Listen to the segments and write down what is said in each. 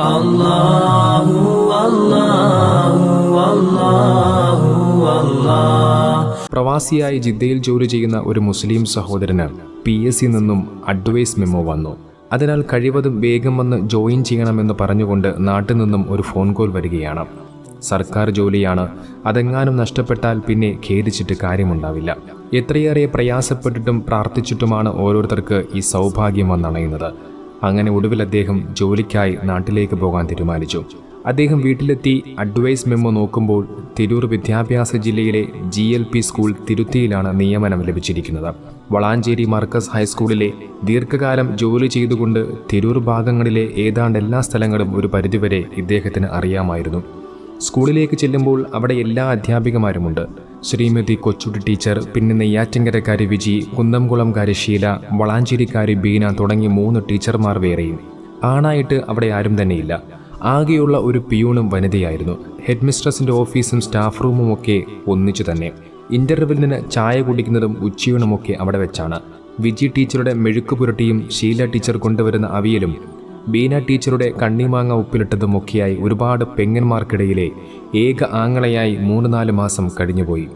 അല്ലാഹു അല്ലാഹു അല്ലാഹു അല്ലാഹു പ്രവാസിയായി ജിദ്ദയിൽ ജോലി ചെയ്യുന്ന ഒരു മുസ്ലിം സഹോദരന് പി എസ് സി നിന്നും അഡ്വൈസ് മെമ്മോ വന്നു. അതിനാൽ കഴിവതും വേഗം വന്ന് ജോയിൻ ചെയ്യണമെന്ന് പറഞ്ഞുകൊണ്ട് നാട്ടിൽ നിന്നും ഒരു ഫോൺ കോൾ വരികയാണ്. സർക്കാർ ജോലിയാണ് അതെങ്ങാനും നഷ്ടപ്പെട്ടാൽ പിന്നെ ഖേദിച്ചിട്ട് കാര്യമുണ്ടാവില്ല. എത്രയേറെ പ്രയാസപ്പെട്ടിട്ടും പ്രാർത്ഥിച്ചിട്ടുമാണ് ഓരോരുത്തർക്ക് ഈ സൗഭാഗ്യം വന്നണയുന്നത്. അങ്ങനെ ഒടുവിൽ അദ്ദേഹം ജോലിക്കായി നാട്ടിലേക്ക് പോകാൻ തീരുമാനിച്ചു. അദ്ദേഹം വീട്ടിലെത്തി അഡ്വൈസ് മെമ്മോ നോക്കുമ്പോൾ തിരൂർ വിദ്യാഭ്യാസ ജില്ലയിലെ ജി എൽ പി സ്കൂൾ തിരുത്തിയിലാണ് നിയമനം ലഭിച്ചിരിക്കുന്നത്. വളാഞ്ചേരി മർക്കസ് ഹൈസ്കൂളിലെ ദീർഘകാലം ജോലി ചെയ്തുകൊണ്ട് തിരൂർ ഭാഗങ്ങളിലെ ഏതാണ്ട് എല്ലാ സ്ഥലങ്ങളും ഒരു പരിധിവരെ ഇദ്ദേഹത്തിന് അറിയാമായിരുന്നു. സ്കൂളിലേക്ക് ചെല്ലുമ്പോൾ അവിടെ എല്ലാ അധ്യാപികമാരുമുണ്ട്. ശ്രീമതി കൊച്ചുട്ടി ടീച്ചർ പിന്നെ നെയ്യാറ്റിങ്കരക്കാരി വിജി കുന്നംകുളംകാരി ഷീല വളാഞ്ചേരിക്കാരി ബീന തുടങ്ങി മൂന്ന് ടീച്ചർമാർ വേറെയും. ആണായിട്ട് അവിടെ ആരും തന്നെയില്ല. ആകെയുള്ള ഒരു പിയൂണും വനിതയായിരുന്നു. ഹെഡ് മിസ്ട്രസിന്റെ ഓഫീസും സ്റ്റാഫ് റൂമും ഒക്കെ ഒന്നിച്ചു തന്നെ. ഇന്റർവെല്ലിന് ചായ കുടിക്കുന്നതും ഉച്ചയൂണുമൊക്കെ അവിടെ വെച്ചാണ്. വിജി ടീച്ചറുടെ മെഴുക്ക് പുരട്ടിയും ഷീല ടീച്ചർ കൊണ്ടുവരുന്ന അവിയലും ബീന ടീച്ചറുടെ കണ്ണിമാങ്ങ ഉപ്പിലിട്ടതും ഒക്കെയായി ഒരുപാട് പെങ്ങന്മാർക്കിടയിലെ ഏക ആങ്ങളയായി മൂന്ന് നാല് മാസം കഴിഞ്ഞുപോയി.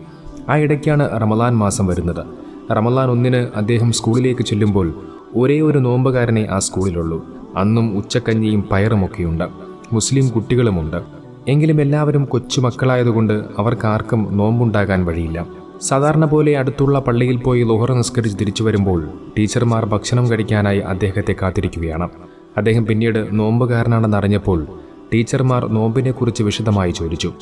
ആ ഇടയ്ക്കാണ് റമലാൻ മാസം വരുന്നത്. റമലാൻ ഒന്നിന് അദ്ദേഹം സ്കൂളിലേക്ക് ചെല്ലുമ്പോൾ ഒരേ ഒരു നോമ്പുകാരനെ ആ സ്കൂളിലുള്ളൂ. അന്നും ഉച്ചക്കഞ്ഞിയും പയറുമൊക്കെയുണ്ട്. മുസ്ലിം കുട്ടികളുമുണ്ട്. എങ്കിലും എല്ലാവരും കൊച്ചുമക്കളായതുകൊണ്ട് അവർക്കാർക്കും നോമ്പുണ്ടാകാൻ വഴിയില്ല. സാധാരണ പോലെ അടുത്തുള്ള പള്ളിയിൽ പോയി ലോഹർ നിസ്കരിച്ച് തിരിച്ചു വരുമ്പോൾ ടീച്ചർമാർ ഭക്ഷണം കഴിക്കാനായി അദ്ദേഹത്തെ കാത്തിരിക്കുകയാണ്. അദ്ദേഹം പിന്നീട് നോമ്പുകാരനാണെന്നറിഞ്ഞപ്പോൾ ടീച്ചർമാർ നോമ്പിനെക്കുറിച്ച് വിശദമായി ചോദിച്ചു.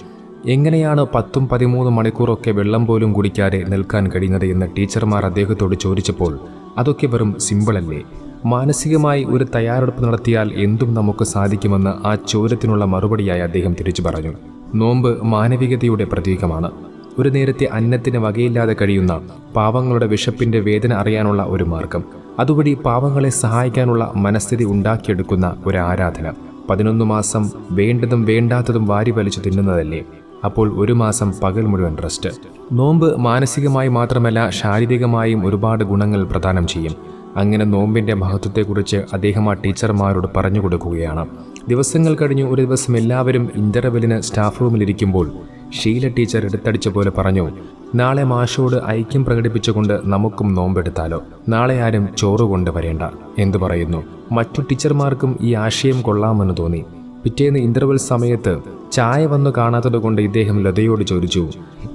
എങ്ങനെയാണ് പത്തും പതിമൂന്നും മണിക്കൂറൊക്കെ വെള്ളം പോലും കുടിക്കാതെ നിൽക്കാൻ കഴിയുന്നത് എന്ന് ടീച്ചർമാർ അദ്ദേഹത്തോട് ചോദിച്ചപ്പോൾ അതൊക്കെ വെറും സിമ്പിളല്ലേ? മാനസികമായി ഒരു തയ്യാറെടുപ്പ് നടത്തിയാൽ എന്തും നമുക്ക് സാധിക്കുമെന്ന് ആ ചോദ്യത്തിനുള്ള മറുപടിയായി അദ്ദേഹം തിരിച്ചു പറഞ്ഞു. നോമ്പ് മാനവികതയുടെ പ്രതീകമാണ്. ഒരു നേരത്തെ അന്നത്തിന് വകയില്ലാതെ കഴിയുന്ന പാവങ്ങളുടെ വിശപ്പിന്റെ വേദന അറിയാനുള്ള ഒരു മാർഗം. അതുവഴി പാവങ്ങളെ സഹായിക്കാനുള്ള മനസ്ഥിതി ഉണ്ടാക്കിയെടുക്കുന്ന ഒരു ആരാധന. പതിനൊന്ന് മാസം വേണ്ടതും വേണ്ടാത്തതും വാരി വലിച്ചു തിന്നുന്നതല്ലേ? അപ്പോൾ ഒരു മാസം പകൽ മുഴുവൻ റെസ്റ്റ് നോമ്പ് മാനസികമായി മാത്രമല്ല ശാരീരികമായും ഒരുപാട് ഗുണങ്ങൾ പ്രദാനം ചെയ്യും. അങ്ങനെ നോമ്പിന്റെ മഹത്വത്തെക്കുറിച്ച് അദ്ദേഹം ആ ടീച്ചർമാരോട് പറഞ്ഞു കൊടുക്കുകയാണ്. ദിവസങ്ങൾ കഴിഞ്ഞു ഒരു ദിവസം എല്ലാവരും ഇന്റർവെല്ലിന് സ്റ്റാഫ് റൂമിലിരിക്കുമ്പോൾ ഷീല ടീച്ചർ എടുത്തടിച്ച പോലെ പറഞ്ഞു നാളെ മാഷോട് ഐക്യം പ്രകടിപ്പിച്ചുകൊണ്ട് നമുക്കും നോമ്പെടുത്താലോ? നാളെ ആരും ചോറ് കൊണ്ടുവരേണ്ട. എന്തു പറയുന്നു? മറ്റു ടീച്ചർമാർക്കും ഈ ആശയം കൊള്ളാമെന്ന് തോന്നി. പിറ്റേന്ന് ഇന്റർവെൽ സമയത്ത് ചായ വന്നു കാണാത്തത് ഇദ്ദേഹം ലതയോട് ചോദിച്ചു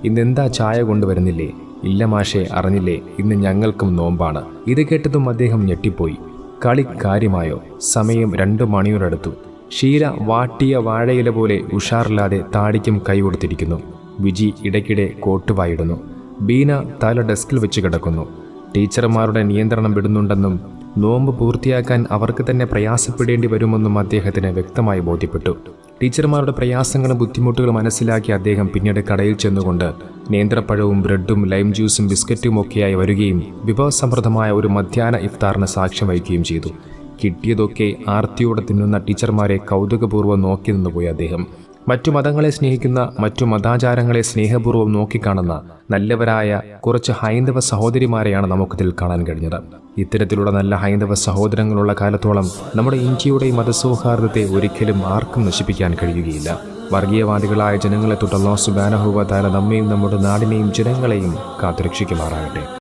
ഇന്നെന്താ ചായ കൊണ്ടുവരുന്നില്ലേ? ഇല്ല മാഷെ അറിഞ്ഞില്ലേ? ഇന്ന് ഞങ്ങൾക്കും നോമ്പാണ്. ഇത് കേട്ടതും അദ്ദേഹം ഞെട്ടിപ്പോയി. കളി കാര്യമായോ? സമയം രണ്ടു മണിയോടടുത്തു. ഷീല വാട്ടിയ വാഴയില പോലെ ഉഷാറില്ലാതെ താടിക്കും കൈ കൊടുത്തിരിക്കുന്നു. വിജി ഇടയ്ക്കിടെ കോട്ട് വായിടുന്നു ബീന തല ഡെസ്കിൽ വെച്ച് കിടക്കുന്നു. ടീച്ചർമാരുടെ നിയന്ത്രണം വിടുന്നുണ്ടെന്നും നോമ്പ് പൂർത്തിയാക്കാൻ അവർക്ക് തന്നെ പ്രയാസപ്പെടേണ്ടി വരുമെന്നും അദ്ദേഹത്തിന് വ്യക്തമായി ബോധ്യപ്പെട്ടു. ടീച്ചർമാരുടെ പ്രയാസങ്ങളും ബുദ്ധിമുട്ടുകളും മനസ്സിലാക്കി അദ്ദേഹം പിന്നീട് കടയിൽ ചെന്നുകൊണ്ട് നേന്ത്രപ്പഴവും ബ്രെഡും ലൈം ജ്യൂസും ബിസ്ക്കറ്റും ഒക്കെയായി വരികയും വിഭവസമൃദ്ധമായ ഒരു മധ്യാഹ്ന ഇഫ്താറിന് സാക്ഷ്യം വഹിക്കുകയും ചെയ്തു. കിട്ടിയതൊക്കെ ആർത്തിയോടെ തിന്നുന്ന ടീച്ചർമാരെ കൗതുകപൂർവം നോക്കി നിന്നുപോയി അദ്ദേഹം. മറ്റു മതങ്ങളെ സ്നേഹിക്കുന്ന മറ്റു മതാചാരങ്ങളെ സ്നേഹപൂർവം നോക്കിക്കാണുന്ന നല്ലവരായ കുറച്ച് ഹൈന്ദവ സഹോദരിമാരെയാണ് നമുക്കിതിൽ കാണാൻ കഴിഞ്ഞത്. ഇത്തരത്തിലുള്ള നല്ല ഹൈന്ദവ സഹോദരങ്ങളുള്ള കാലത്തോളം നമ്മുടെ ഇന്ത്യയുടെ മതസൗഹാർദ്ദത്തെ ഒരിക്കലും ആർക്കും നശിപ്പിക്കാൻ കഴിയുകയില്ല. വർഗീയവാദികളായ ജനങ്ങളെ തൊട്ട് അള്ളാഹു സുബാനഹുവ താല നമ്മയും നമ്മുടെ നാടിനെയും ജനങ്ങളെയും കാത്തുരക്ഷിക്കുമാറാകട്ടെ.